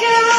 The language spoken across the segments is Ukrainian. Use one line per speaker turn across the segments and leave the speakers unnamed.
Russia!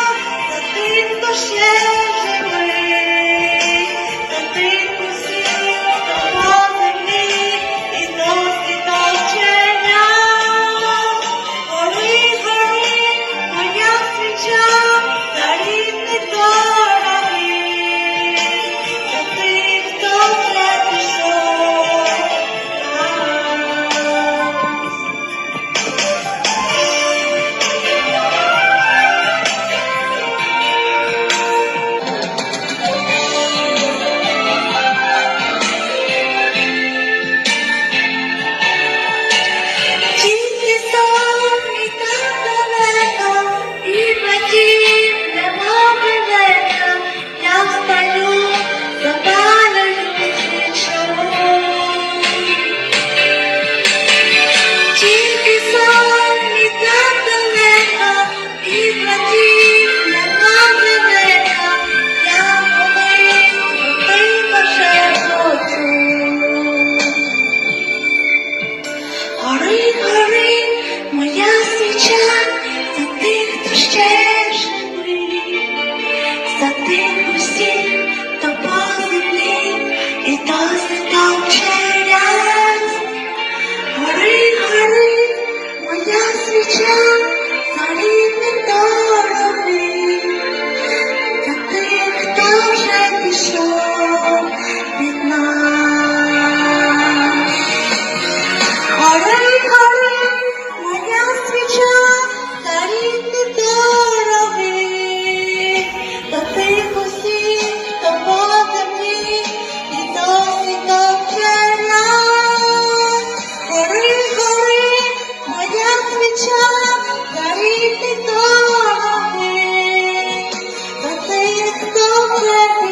Гори, гори, моя свіча, за тих, хто ще живий, за тих усіх, хто по землі і то святом через. Гори, гори, моя свіча. Thank you.